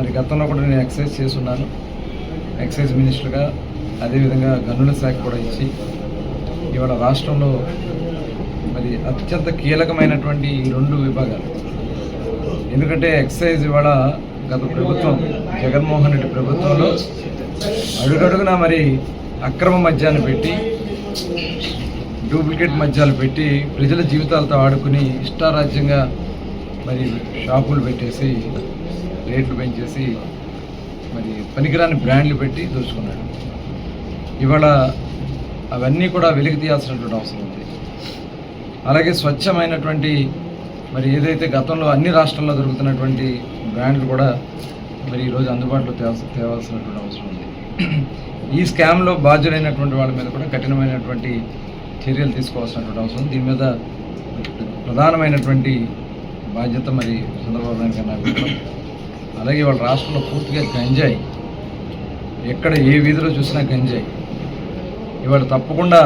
మరి గతంలో కూడా నేను ఎక్సైజ్ చేస్తున్నాను. ఎక్సైజ్ మినిస్టర్గా అదేవిధంగా గనుల శాఖ కూడా ఇచ్చి ఇవాళ రాష్ట్రంలో మరి అత్యంత కీలకమైనటువంటి ఈ రెండు విభాగాలు. ఎందుకంటే ఎక్సైజ్ ఇవాళ గత ప్రభుత్వం జగన్మోహన్ రెడ్డి ప్రభుత్వంలో అడుగడుగునా మరి అక్రమ మద్యాన్ని పెట్టి డూప్లికేట్ మద్యాలు పెట్టి ప్రజల జీవితాలతో ఆడుకుని ఇష్టారాజ్యంగా మరి షాపులు పెట్టేసి రేట్లు పెంచేసి మరి పనికిరాని బ్రాండ్లు పెట్టి దోచుకున్నాడు. ఇవాళ అవన్నీ కూడా వెలికి తీయాల్సినటువంటి అవసరం ఉంది. అలాగే స్వచ్ఛమైనటువంటి మరి ఏదైతే గతంలో అన్ని రాష్ట్రాల్లో దొరుకుతున్నటువంటి బ్రాండ్లు కూడా మరి ఈరోజు అందుబాటులో తేవాల్సినటువంటి అవసరం ఉంది. ఈ స్కామ్లో బాధ్యులైనటువంటి వాళ్ళ మీద కూడా కఠినమైనటువంటి చర్యలు తీసుకోవాల్సినటువంటి అవసరం ఉంది. దీని మీద ప్రధానమైనటువంటి బాధ్యత మరి చంద్రబాబు నాయుడు గారు అలాగే వాళ్ళ రాష్ట్రంలో పూర్తిగా గంజాయి. ఎక్కడ ఏ వీధిలో చూసినా గంజాయి. ఇవాళ తప్పకుండా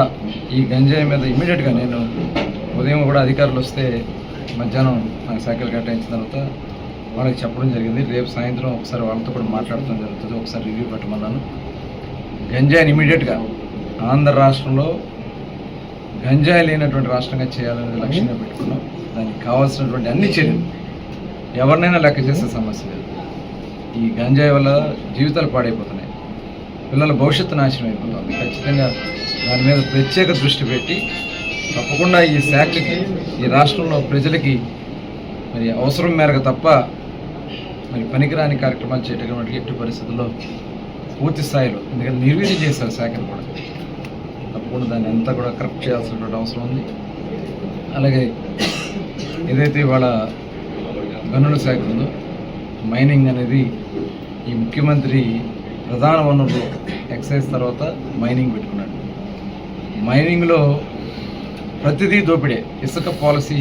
ఈ గంజాయి మీద ఇమీడియట్గా నేను ఉదయం కూడా అధికారులు వస్తే మధ్యాహ్నం నాకు సైకిల్ కేటాయించిన తర్వాత వాళ్ళకి చెప్పడం జరిగింది. రేపు సాయంత్రం ఒకసారి వాళ్ళతో కూడా మాట్లాడటం జరుగుతుంది. ఒకసారి రివ్యూ పెట్టమన్నాను. గంజాయిని ఇమీడియట్గా ఆంధ్ర రాష్ట్రంలో గంజాయి లేనటువంటి రాష్ట్రంగా చేయాలనేది లక్ష్యంగా పెట్టుకున్నాం. దానికి కావాల్సినటువంటి అన్ని చర్యలు ఎవరినైనా లెక్క చేసే సమస్య లేదు. ఈ గంజాయి వల్ల జీవితాలు పాడైపోతున్నాయి. పిల్లల భవిష్యత్తు నాశనం అయిపోతుంది. ఖచ్చితంగా దాని మీద ప్రత్యేక దృష్టి పెట్టి తప్పకుండా ఈ శాఖకి ఈ రాష్ట్రంలో ప్రజలకి మరి అవసరం మేరకు తప్ప మరి పనికిరాని కార్యక్రమాలు చేయటటువంటి ఎట్టి పరిస్థితుల్లో పూర్తి స్థాయిలో ఎందుకంటే నిర్వీర్యం చేశారు శాఖను కూడా. తప్పకుండా దాన్ని అంతా కూడా కరెక్ట్ చేయాల్సినటువంటి అవసరం ఉంది. అలాగే ఏదైతే ఇవాళ గనుల శాఖ ఉందో మైనింగ్ అనేది ఈ ముఖ్యమంత్రి ప్రధాన వనరులు ఎక్సైజ్ తర్వాత మైనింగ్ పెట్టుకున్నాడు. మైనింగ్లో ప్రతిదీ దోపిడే. ఇసుక పాలసీ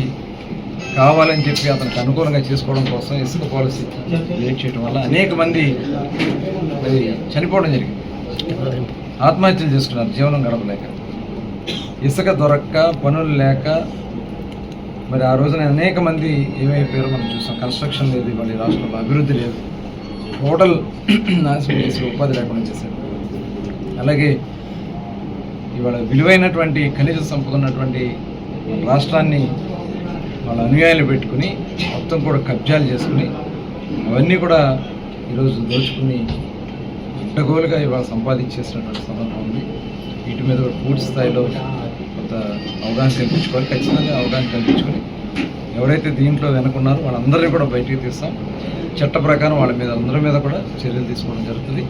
కావాలని చెప్పి అతనికి అనుకూలంగా చేసుకోవడం కోసం ఇసుక పాలసీ క్రియేట్ చేయడం వల్ల అనేక మంది మరి చనిపోవడం జరిగింది. ఆత్మహత్యలు చేసుకున్నారు. జీవనం గడపలేక. ఇసుక దొరక్క పనులు లేక మరి ఆ రోజున అనేక మంది ఏమైపోయారో మనం చూసాం. కన్స్ట్రక్షన్ లేదు ఇవాళ రాష్ట్రంలో అభివృద్ధి లేదు. హోటల్ నాశనం చేసి ఉపాధి లేకుండా చేశారు. అలాగే ఇవాళ విలువైనటువంటి ఖనిజ సంపద ఉన్నటువంటి రాష్ట్రాన్ని వాళ్ళ అనుయాయులు పెట్టుకుని మొత్తం కూడా కబ్జాలు చేసుకుని అవన్నీ కూడా ఈరోజు దోచుకుని అడ్డగోలుగా ఇవాళ సంపాదించేసినటువంటి సందర్భం ఉంది. వీటి మీద కూడా పూర్తి స్థాయిలో కొంత అవగాహన కల్పించుకోవాలి. ఖచ్చితంగా అవగాహన కల్పించుకొని ఎవరైతే దీంట్లో వెనుకున్నారో వాళ్ళందరినీ కూడా బయటికి తీస్తాం. చట్ట ప్రకారం వాళ్ళ మీద అందరి మీద కూడా చర్యలు తీసుకోవడం జరుగుతుంది.